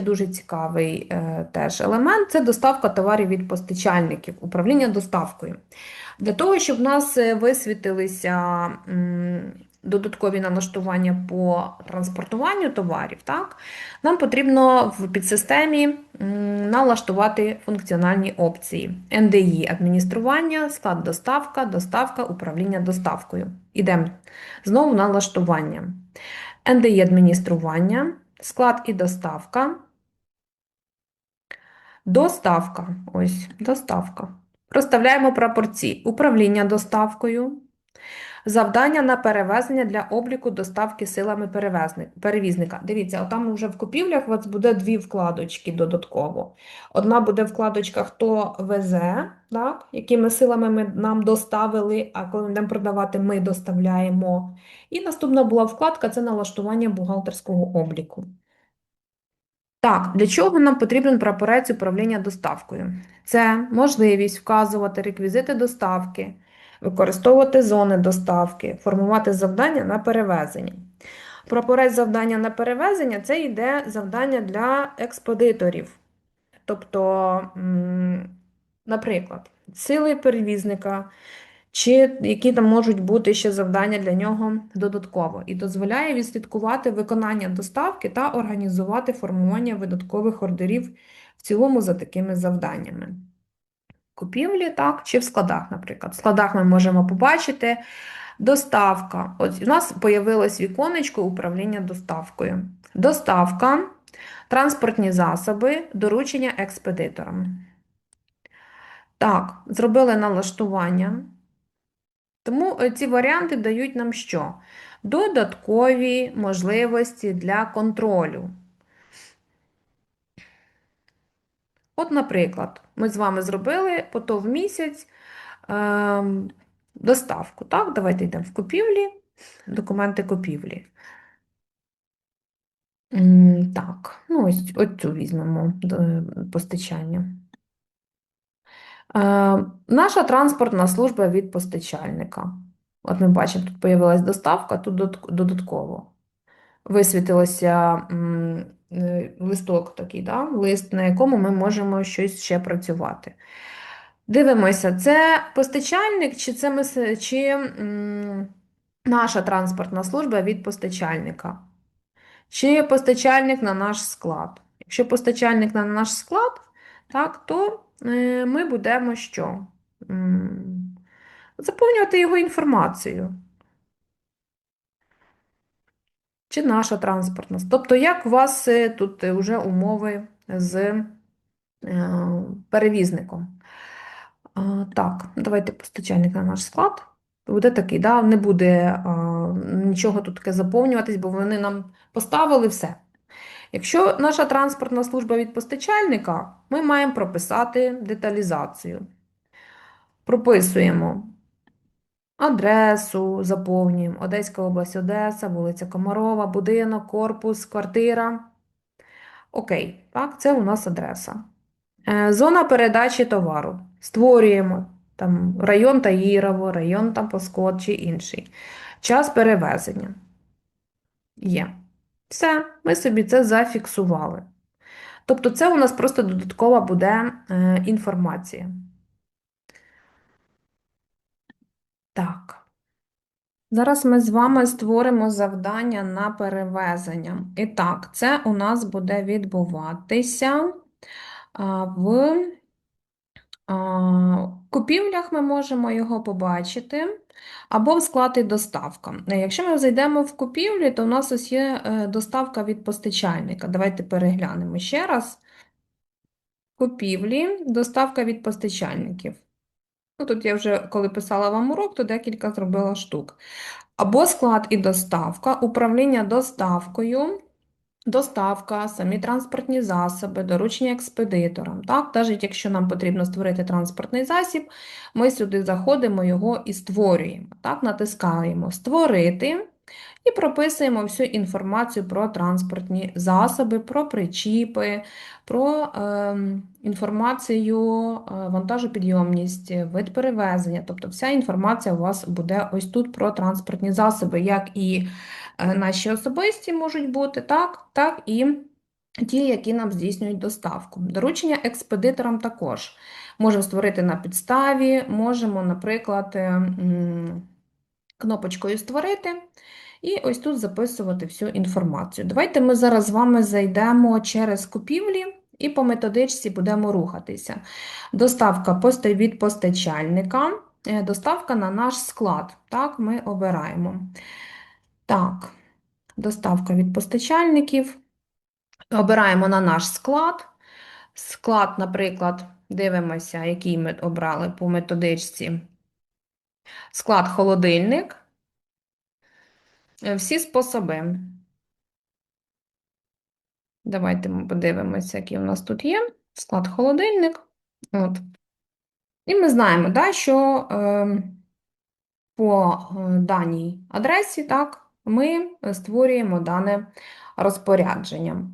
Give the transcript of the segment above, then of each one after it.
дуже цікавий е, теж елемент це доставка товарів від постачальників, управління доставкою. Для того, щоб в нас е, висвітилися м, додаткові налаштування по транспортуванню товарів, так, нам потрібно в підсистемі м, налаштувати функціональні опції. NDI – адміністрування, склад доставка, доставка, управління доставкою. Ідемо знову налаштування. NDI – адміністрування, склад і доставка. Доставка. Ось, доставка. Розставляємо прапорці. Управління доставкою. Завдання на перевезення для обліку доставки силами перевізника. Дивіться, отам вже в купівлях у вас буде дві вкладочки додатково. Одна буде вкладочка «Хто везе», так? якими силами ми нам доставили, а коли ми будемо продавати, ми доставляємо. І наступна була вкладка це налаштування бухгалтерського обліку. Так, для чого нам потрібен прапорець управління доставкою? Це можливість вказувати реквізити доставки, використовувати зони доставки, формувати завдання на перевезення. Прапорець завдання на перевезення це йде завдання для експедиторів. Тобто, наприклад, сили перевізника, чи які там можуть бути ще завдання для нього додатково, і дозволяє відслідкувати виконання доставки та організувати формування видаткових ордерів в цілому за такими завданнями. Купівлі, так, чи в складах, наприклад. В складах ми можемо побачити доставка. Ось у нас появилось віконечко управління доставкою. Доставка, транспортні засоби, доручення експедиторам. Так, зробили налаштування. Тому е, ці варіанти дають нам що? Додаткові можливості для контролю. От, наприклад, ми з вами зробили пото в місяць ем, доставку. Так, давайте йдемо в купівлі, документи купівлі. Так, ну ось, ось цю візьмемо е, постачання. Е, Наша транспортна служба від постачальника. От ми бачимо, тут появилась доставка, тут додатково. Висвітилося е, листок такий, да? лист, на якому ми можемо щось ще працювати. Дивимося, це постачальник, чи це ми, чи наша транспортна служба від постачальника, чи постачальник на наш склад. Якщо постачальник на наш склад, так, то ми будемо що? Заповнювати його інформацію. Чи наша транспортна. Тобто, як у вас е, тут е, вже умови з е, перевізником? Так, давайте постачальник на наш склад. Буде такий, да? не буде а, нічого тут таке заповнюватись, бо вони нам поставили все. Якщо наша транспортна служба від постачальника, ми маємо прописати деталізацію. Прописуємо адресу, заповнюємо Одеська область, Одеса, вулиця Комарова, будинок, корпус, квартира. Окей, так, це у нас адреса. Е, Зона передачі товару. Створюємо там район Таїрово, район там Поскот чи інший. Час перевезення. Є. Все, ми собі це зафіксували. Тобто це у нас просто додаткова буде е, інформація. Так. Зараз ми з вами створимо завдання на перевезення. І так, це у нас буде відбуватися в купівлях ми можемо його побачити, або в і доставка. Якщо ми зайдемо в купівлі, то у нас ось є е, доставка від постачальника. Давайте переглянемо ще раз. Купівлі, доставка від постачальників. Ну, тут я вже, коли писала вам урок, то декілька зробила штук. Або склад і доставка, управління доставкою, доставка, самі транспортні засоби, доручення експедиторам. Так? Навіть якщо нам потрібно створити транспортний засіб, ми сюди заходимо його і створюємо. Так? Натискаємо «Створити» і прописуємо всю інформацію про транспортні засоби, про причіпи, про ем, інформацію, е, вантажопідйомність, вид перевезення. Тобто вся інформація у вас буде ось тут про транспортні засоби, як і е, наші особисті можуть бути, так, так і ті, які нам здійснюють доставку. Доручення експедиторам також можемо створити на підставі, можемо, наприклад, е, кнопочкою створити. І ось тут записувати всю інформацію. Давайте ми зараз з вами зайдемо через купівлі і по методичці будемо рухатися. Доставка від постачальника, е, доставка на наш склад. Так, ми обираємо. Так, доставка від постачальників. Обираємо на наш склад. Склад, наприклад, дивимося, який ми обрали по методичці. Склад холодильник. Всі способи. Давайте ми подивимося, який у нас тут є. Склад холодильник. От. І ми знаємо, да, що е, по даній адресі так, ми створюємо дане розпорядження.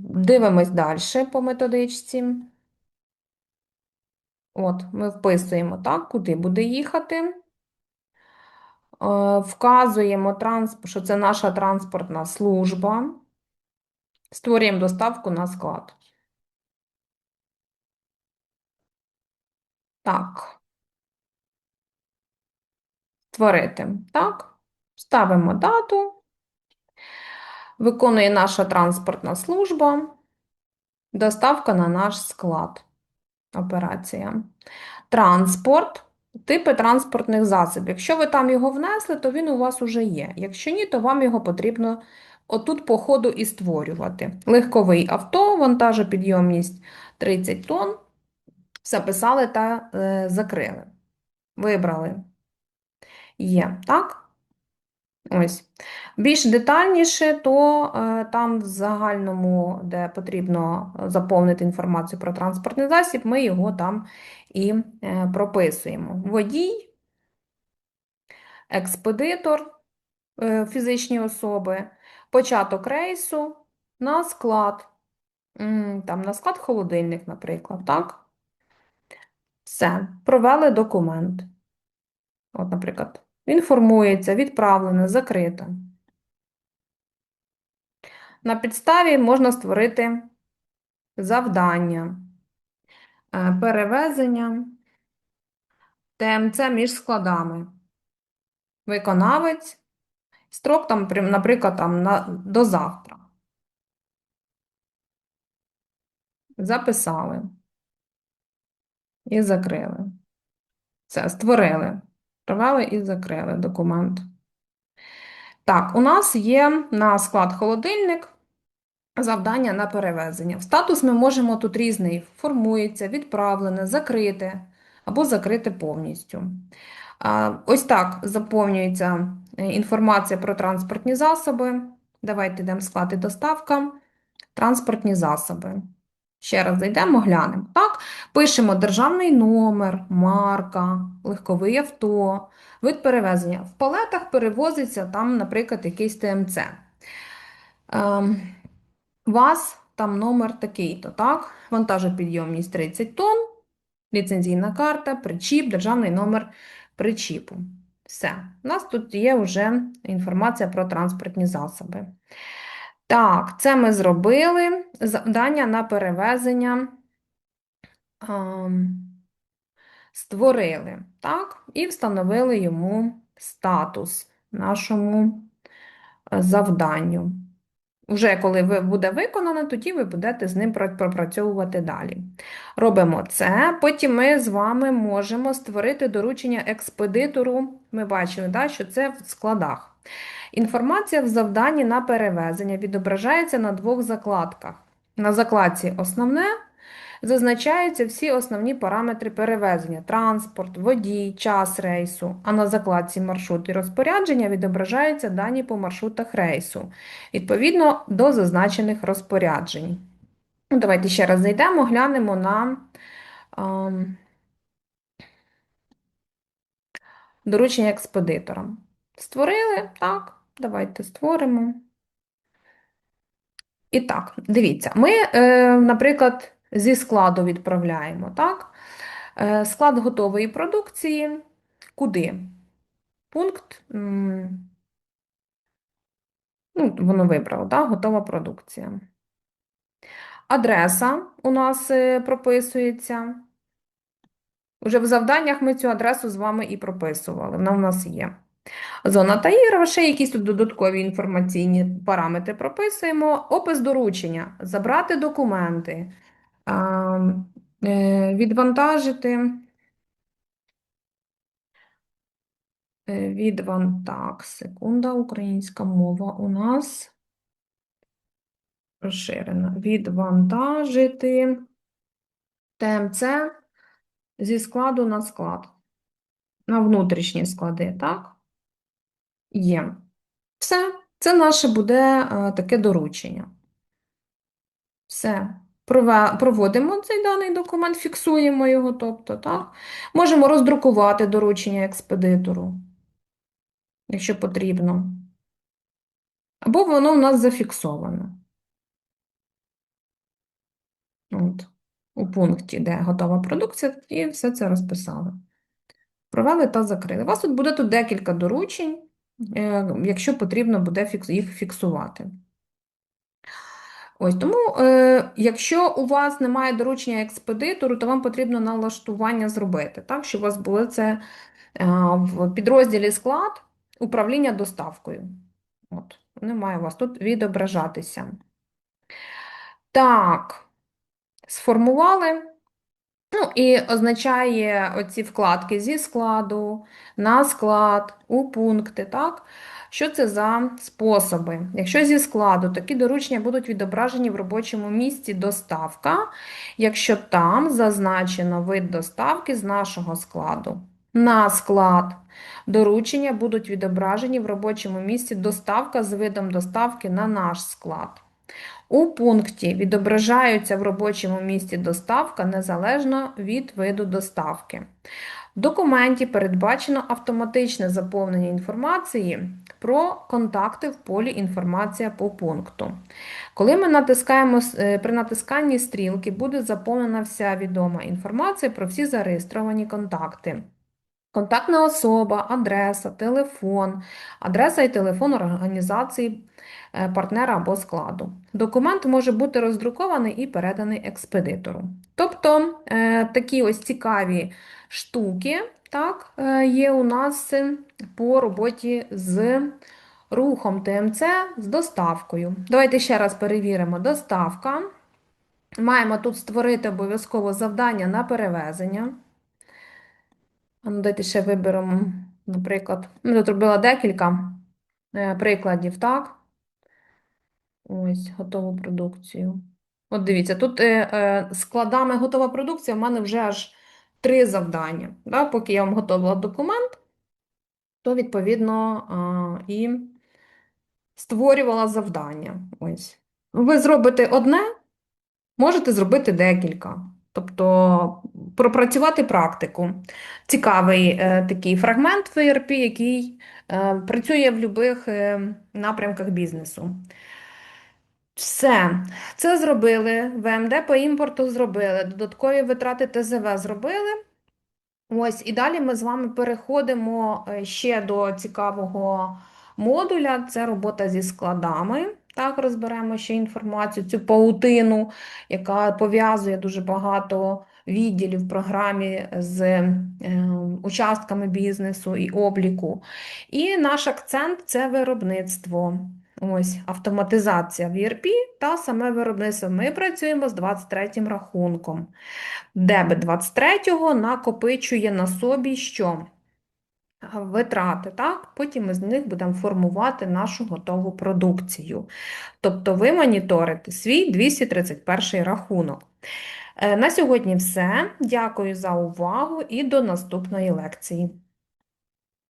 Дивимось далі по методичці. От, ми вписуємо, так, куди буде їхати. Вказуємо, що це наша транспортна служба. Створюємо доставку на склад. Так. Створити. Так. Ставимо дату. Виконує наша транспортна служба. Доставка на наш склад. Операція. Транспорт. Типи транспортних засобів. Якщо ви там його внесли, то він у вас уже є. Якщо ні, то вам його потрібно отут по ходу і створювати. Легковий авто, вантажопідйомність 30 тонн. Записали та е, закрили. Вибрали. Є, так? Ось. Більш детальніше, то е, там в загальному, де потрібно заповнити інформацію про транспортний засіб, ми його там і е, прописуємо. Водій, експедитор, е, фізичні особи, початок рейсу, на склад, там на склад холодильник, наприклад, так? Все, провели документ. От, наприклад, інформується, відправлено, закрито. На підставі можна створити завдання, е, перевезення, ТМЦ між складами. Виконавець, строк, там, наприклад, там, на, до завтра. Записали і закрили. Це створили. Провели і закрили документ. Так, у нас є на склад холодильник завдання на перевезення. Статус ми можемо тут різний формується, відправлене, закрите або закрите повністю. Ось так заповнюється е, інформація про транспортні засоби. Давайте йдемо склад і доставка. Транспортні засоби. Ще раз зайдемо, глянемо. Так, пишемо державний номер, марка, легковий авто, вид перевезення. В палетах перевозиться там, наприклад, якийсь ТМЦ. Ем, ВАЗ, там номер такий-то, так? Вантажопідйомність 30 тонн, ліцензійна карта, причіп, державний номер причіпу. Все. У нас тут є вже інформація про транспортні засоби. Так, це ми зробили. Завдання на перевезення ем, створили, так? І встановили йому статус нашому е, завданню. Вже коли ви буде виконано, тоді ви будете з ним пропрацьовувати далі. Робимо це. Потім ми з вами можемо створити доручення експедитору. Ми бачили, да, що це в складах. Інформація в завданні на перевезення відображається на двох закладках. На закладці Основне зазначаються всі основні параметри перевезення: транспорт, водій, час рейсу. А на закладці маршрут і розпорядження відображаються дані по маршрутах рейсу, відповідно до зазначених розпоряджень. Ну, Давайте ще раз зайдемо, глянемо на ем, доручення експедиторам. Створили, так, давайте створимо. І так, дивіться, ми, е, наприклад, зі складу відправляємо, так? Е, Склад готової продукції. Куди? Пункт Ну, воно вибрало, да? Готова продукція. Адреса у нас е, прописується. Уже в завданнях ми цю адресу з вами і прописували. Вона в нас є. Зона та ігра, ще якісь тут додаткові інформаційні параметри прописуємо. Опис доручення, забрати документи, відвантажити. е, Відвантаг, секунда, українська мова у нас розширена. Відвантажити ТМЦ зі складу на склад. На внутрішні склади, так? Є. Все. Це наше буде е, таке доручення. Все. Проводимо цей даний документ, фіксуємо його, тобто, так? Можемо роздрукувати доручення експедитору, якщо потрібно. Або воно у нас зафіксоване. От, у пункті, де готова продукція, і все це розписали. Провели та закрили. У вас тут буде тут декілька доручень, е, якщо потрібно буде їх фіксувати. Ось тому, е, якщо у вас немає доручення експедитору, то вам потрібно налаштування зробити, так, щоб у вас було це е, в підрозділі склад управління доставкою. От, не у вас тут відображатися. Так, сформували. Ну, і означає оці вкладки зі складу, на склад, у пункти, так? Що це за способи? Якщо зі складу, такі доручення будуть відображені в робочому місці доставка, якщо там зазначено вид доставки з нашого складу. На склад доручення будуть відображені в робочому місці доставка з видом доставки на наш склад. У пункті відображаються в робочому місці доставка незалежно від виду доставки. В документі передбачено автоматичне заповнення інформації про контакти в полі інформація по пункту. Коли ми натискаємо е, при натисканні стрілки, буде заповнена вся відома інформація про всі зареєстровані контакти. Контактна особа, адреса, телефон, адреса і телефон організації е, партнера або складу. Документ може бути роздрукований і переданий експедитору. Тобто е, такі ось цікаві штуки так, е, є у нас по роботі з рухом ТМЦ з доставкою. Давайте ще раз перевіримо: доставка. Маємо тут створити обов'язково завдання на перевезення. Ну, Давайте ще виберемо, наприклад, ми тут робила декілька е, прикладів, так? Ось, готову продукцію. От дивіться, тут е, складами готова продукція в мене вже аж три завдання. Да? Поки я вам готувала документ, то, відповідно, і створювала завдання. Ось. Ви зробите одне, можете зробити декілька. Тобто пропрацювати практику. Цікавий е, такий фрагмент в ERP, який е, працює в будь-яких е, напрямках бізнесу. Все, це зробили, ВМД по імпорту зробили, додаткові витрати ТЗВ зробили. Ось, і далі ми з вами переходимо е, ще до цікавого модуля, це робота зі складами. Так, розберемо ще інформацію, цю паутину, яка пов'язує дуже багато відділів в програмі з е, участками бізнесу і обліку. І наш акцент це виробництво. Ось автоматизація в ERP та саме виробництво. Ми працюємо з 23 м рахунком. Дебет 23-го накопичує на собі що? Витрати, так? Потім ми з них будемо формувати нашу готову продукцію. Тобто ви моніторите свій 231 рахунок. Е, На сьогодні все. Дякую за увагу і до наступної лекції.